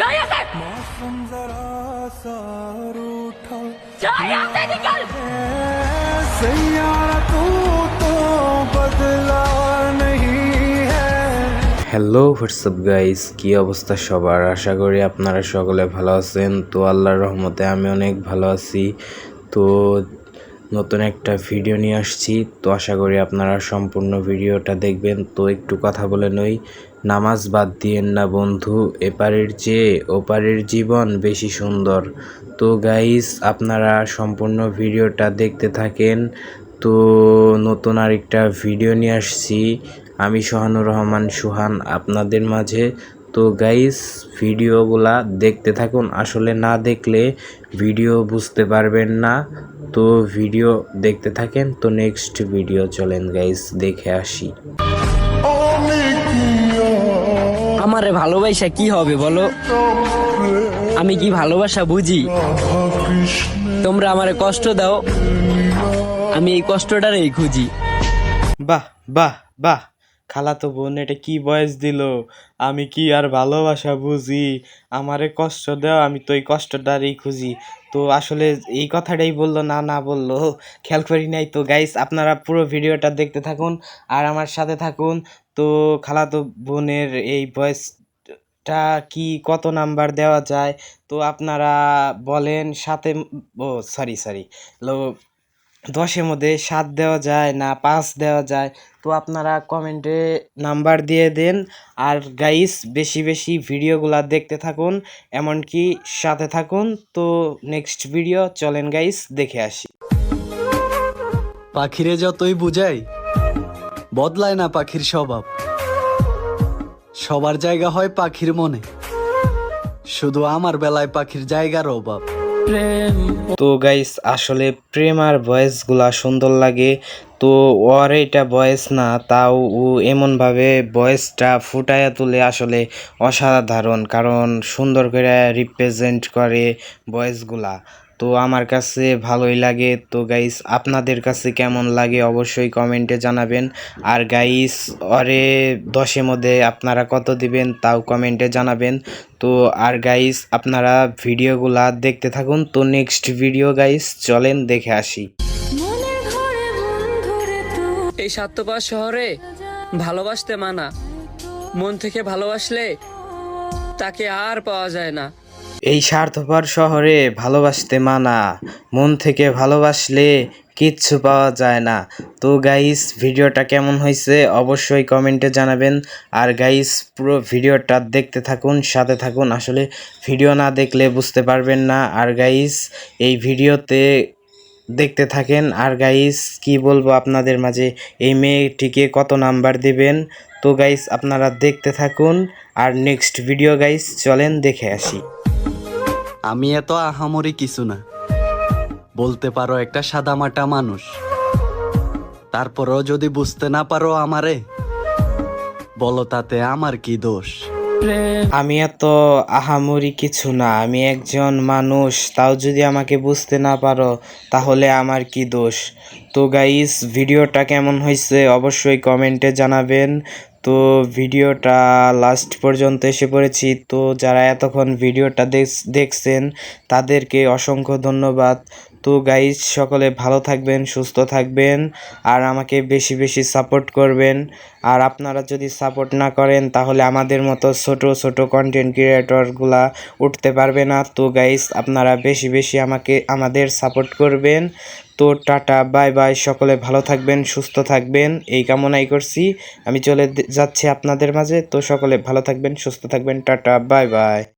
जा यहाँ से मौसम जरा सा रूठा जा यहाँ से निकल है सैयारा तू तो बदला नहीं है হ্যালো হোয়াটসঅ্যাপ গাইস কি অবস্থা সবার আশা করি আপনারা সকলে ভালো আছেন তো আল্লাহর রহমতে আমি অনেক ভালো আছি তো নতুন একটা ভিডিও নিয়ে আসছি। তো আশা করি আপনারা সম্পূর্ণ ভিডিওটা দেখবেন। তো একটু কথা বলে নই। নামাজ বাদ দিয়েন না বন্ধু, এপারের চেয়ে ওপারের জীবন বেশি সুন্দর। তো গাইস আপনারা সম্পূর্ণ ভিডিওটা দেখতে থাকেন। তো নতুন আরেকটা ভিডিও নিয়ে আসছি। আমি সোহানুর রহমান সুহান, আপনাদের মাঝে। তো গাইস ভিডিওগুলা দেখতে থাকুন। আসলে না দেখলে ভিডিও বুঝতে পারবেন না। তো ভিডিও দেখতে থাকেন। তো নেক্সট ভিডিও চলেন গাইস দেখে আসি। আমারে ভালোবাসা কি হবে বলো? আমি কি ভালোবাসা বুঝি? তোমরা আমারে কষ্ট দাও। আমি এই কষ্টটারই খুঁজি। বাহ বাহ বাহ। খালাতো বোন, এটা কি বয়স দিল? আমি কি আর ভালোবাসা বুঝি? আমারে কষ্ট দাও, আমি তো এই কষ্টটারই খুঁজি। তো আসলে এই কথাটাই বলল, না না বলল। খেয়াল করি নাই তো গাইস আপনারা পুরো ভিডিওটা দেখতে থাকুন আর আমার সাথে থাকুন। তো খালাতো বোনের এই বয়সটা কি, কত নাম্বার দেওয়া যায়? তো আপনারা বলেন, সাথে, ও সরি সরি দশের মধ্যে সাত দেওয়া যায় না পাঁচ দেওয়া যায়। তো আপনারা কমেন্টে নাম্বার দিয়ে দেন। আর গাইস বেশি বেশি ভিডিওগুলা দেখতে থাকুন, এমনকি সাথে থাকুন। তো নেক্সট ভিডিও চলেন গাইস দেখে আসি। পাখিরে যতই বুঝাই, বদলায় না পাখির স্বভাব। সবার জায়গা হয় পাখির মনে। শুধু আমার বেলায় পাখির জায়গার অভাব। তো গাইস আসলে প্রেম আর ভয়েসগুলা সুন্দর লাগে। তো ওর এটা ভয়েস না, তাও ও এমনভাবে ভয়েসটা ফুটাইয়া তুলে আসলে অসাধারণ, কারণ সুন্দর করে রিপ্রেজেন্ট করে ভয়েসগুলা তো আমার কাছে ভালোই লাগে। তো গাইস আপনাদের কাছে কেমন লাগে অবশ্যই কমেন্টে জানাবেন। আর গাইস অরে দশের মধ্যে আপনারা কত দিবেন তাও কমেন্টে জানাবেন। তো আর গাইস আপনারা ভিডিওগুলা দেখতে থাকুন। তো নেক্সট ভিডিও গাইস চলেন দেখে আসি। এই সাত্যপা শহরে ভালোবাসতে মানা। মন থেকে ভালোবাসলে তাকে আর পাওয়া যায় না। এই স্বার্থপর শহরে ভালোবাসতে মানা, মন থেকে ভালোবাসলে কিচ্ছু পাওয়া যায় না। তো গাইস ভিডিওটা কেমন হয়েছে অবশ্যই কমেন্টে জানাবেন। আর গাইস পুরো ভিডিওটা দেখতে থাকুন, সাথে থাকুন। আসলে ভিডিও না দেখলে বুঝতে পারবেন না। আর গাইস এই ভিডিওতে দেখতে থাকেন। আর গাইস কি বলব আপনাদের মাঝে? এই মেয়েটিকে কত নাম্বার দিবেন? তো গাইস আপনারা দেখতে থাকুন। আর নেক্সট ভিডিও গাইস চলেন দেখে আসি। আমি এত আহামরি কিছু না। বলতে পারো একটা সাদামাটা মানুষ। তারপরও যদি বুঝতে না পারো আমারে, বলো তাতে আমার কি দোষ? আমি এত আহামরি কিছু না, আমি একজন মানুষ, তাও যদি আমাকে বুঝতে না পারো, তাহলে আমার কি দোষ? তো গাইস ভিডিওটা কেমন হয়েছে অবশ্যই কমেন্টে জানাবেন। তো ভিডিওটা লাস্ট পর্যন্ত এসে পড়েছি। তো যারা এতক্ষণ ভিডিওটা দেখ- দেখছেন, তাদেরকে অসংখ্য ধন্যবাদ। তো গাইজ সকলে ভালো থাকবেন, সুস্থ থাকবেন, আর আমাকে বেশি বেশি সাপোর্ট করবেন। আর আপনারা যদি সাপোর্ট না করেন, তাহলে আমাদের মতো ছোট ছোট কন্টেন্ট ক্রিয়েটরগুলা উঠতে পারবে না। তো গাইজ আপনারা বেশি বেশি আমাকে, আমাদের সাপোর্ট করবেন। তো টাটা বাই বাই সকলে ভালো থাকবেন, সুস্থ থাকবেন। এই কামনাই করছি। আমি চলে যাচ্ছি আপনাদের মাঝে। তো সকলে ভালো থাকবেন, সুস্থ থাকবেন। Tata bye bye